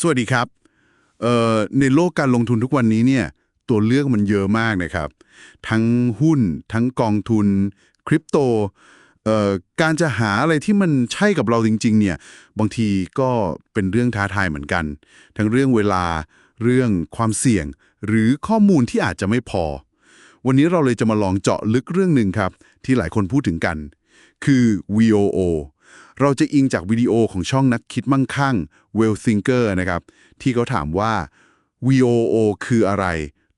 สวัสดีครับเอ่อในโลกการลงทุนทุกวันนี้เนี่ยตัวเลือกมันเยอะมากนะครับ ทั้งหุ้น ทั้งกองทุนคริปโตเอ่อการจะหาอะไรที่มันใช่กับเราจริง ๆ เนี่ย บางทีก็เป็นเรื่องท้าทายเหมือนกัน ทั้งเรื่องเวลาเรื่องความเสี่ยง หรือข้อมูลที่อาจจะไม่พอ วันนี้เราเลยจะมาลองเจาะลึกเรื่องหนึ่งครับ ที่หลายคนพูดถึงกัน คือ VOO เราจะอิงจากวิดีโอของช่องนักคิดมั่งคั่ง Well Thinker นะครับ ที่เขาถามว่า VOO คืออะไร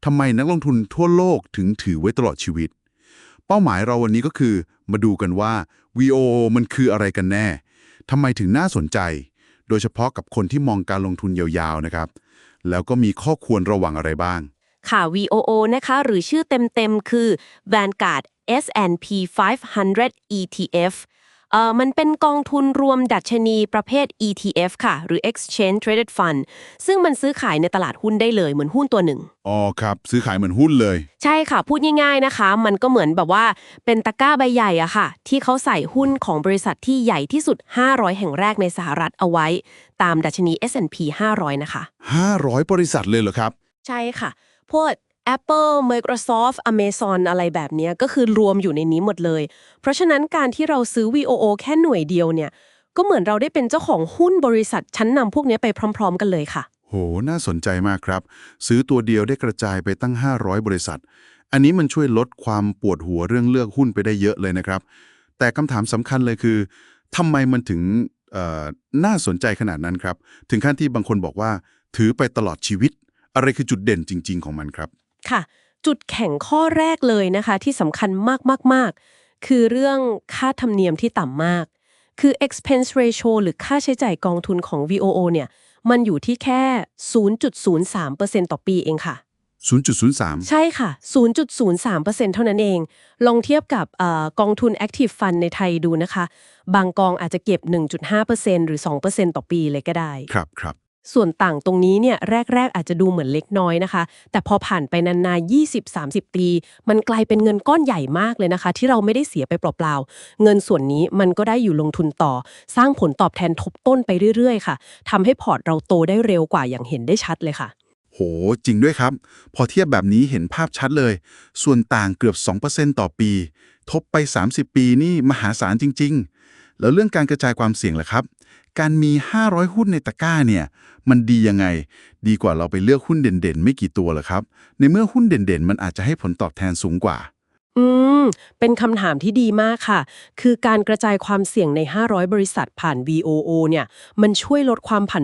ทำไมนักลงทุนทั่วโลกถึงถือไว้ตลอดชีวิต เป้าหมายเราวันนี้ก็คือ มาดูกันว่า VOO มันคืออะไรกันแน่ทำไมถึงน่าสนใจ โดยเฉพาะกับคนที่มองการลงทุนยาวๆนะครับ แล้วก็มีข้อควรระวังอะไรบ้าง ค่ะ VOO นะคะ หรือชื่อเต็มๆคือ Vanguard S&P 500 ETF เอ่อมันเป็นกองทุนรวมดัชนีประเภท ETF ค่ะ หรือ Exchange Traded Fund ซึ่งมันซื้อขายในตลาดหุ้นได้เลยเหมือนหุ้นตัวหนึ่ง อ๋อครับ ซื้อขายเหมือนหุ้นเลย ใช่ค่ะ พูดง่ายๆนะคะ มันก็เหมือนแบบว่าเป็นตะกร้าใบใหญ่อะค่ะ ที่เขาใส่หุ้นของบริษัทที่ใหญ่ที่สุด 500 แห่งแรกในสหรัฐเอาไว้ ตามดัชนี S&P 500 นะคะ 500 บริษัทเลยเหรอครับ ใช่ค่ะ พวก Apple Microsoft Amazon อะไรแบบนี้ก็คือรวมอยู่ในนี้หมดเลย เพราะฉะนั้นการที่เราซื้อ VOO แค่หน่วยเดียวเนี่ย ก็เหมือนเราได้เป็นเจ้าของหุ้นบริษัทชั้นนำพวกนี้ไปพร้อม ๆ กันเลยค่ะ โห น่าสนใจมากครับ ซื้อตัวเดียวได้กระจายไปตั้ง 500 บริษัท อันนี้มันช่วยลดความปวดหัวเรื่องเลือกหุ้นไปได้เยอะเลยนะครับ แต่คำถามสำคัญเลยคือทำไมมันถึงน่าสนใจขนาดนั้นครับ ถึงขั้นที่บางคนบอกว่า ถือไปตลอดชีวิต อะไรคือจุดเด่นจริง ๆ ของมันครับ ค่ะ จุดแข็งข้อแรกเลยนะคะ ที่สำคัญมากๆๆ คือเรื่องค่าธรรมเนียมที่ต่ำมาก คือ expense ratio หรือค่าใช้จ่ายกองทุนของ VOO เนี่ยมันอยู่ที่แค่ 0.03%ต่อปีเองค่ะ 0.03 ใช่ค่ะ 0.03%เท่านั้นเอง ลองเทียบกับเออกองทุน Active Fund ในไทยดูนะคะ บางกองอาจจะเก็บ 1.5%หรือ 2%ต่อปีเลยก็ได้ ครับครับ ส่วนต่างตรงนี้เนี่ยแรก ๆ อาจจะดูเหมือนเล็กน้อยนะคะ แต่พอผ่านไปนานๆ20-30 ปี มันกลายเป็นเงินก้อนใหญ่มากเลยนะคะ ที่เราไม่ได้เสียไปเปล่าๆ เงินส่วนนี้มันก็ได้อยู่ลงทุนต่อ สร้างผลตอบแทนทบต้นไปเรื่อยๆ ค่ะทำให้พอร์ตเราโตได้เร็วกว่าอย่างเห็นได้ชัดเลยค่ะโห จริงด้วยครับ พอเทียบแบบนี้เห็นภาพชัดเลย ส่วนต่างเกือบ 2%ต่อปี ทบไป 30 ปีนี่มหาศาลจริง ๆ แล้วเรื่องการกระจายความเสี่ยงล่ะครับ การมี 500 หุ้นในตะกร้าเนี่ย มันดียังไง ดีกว่าเราไปเลือกหุ้นเด่นๆ ไม่กี่ตัวหรอครับ ในเมื่อหุ้นเด่นๆ มันอาจจะให้ผลตอบแทนสูงกว่า อืม เป็นคำถามที่ดีมากค่ะ คือการกระจายความเสี่ยงใน 500 บริษัทผ่าน VOO เนี่ย มันช่วยลดความผัน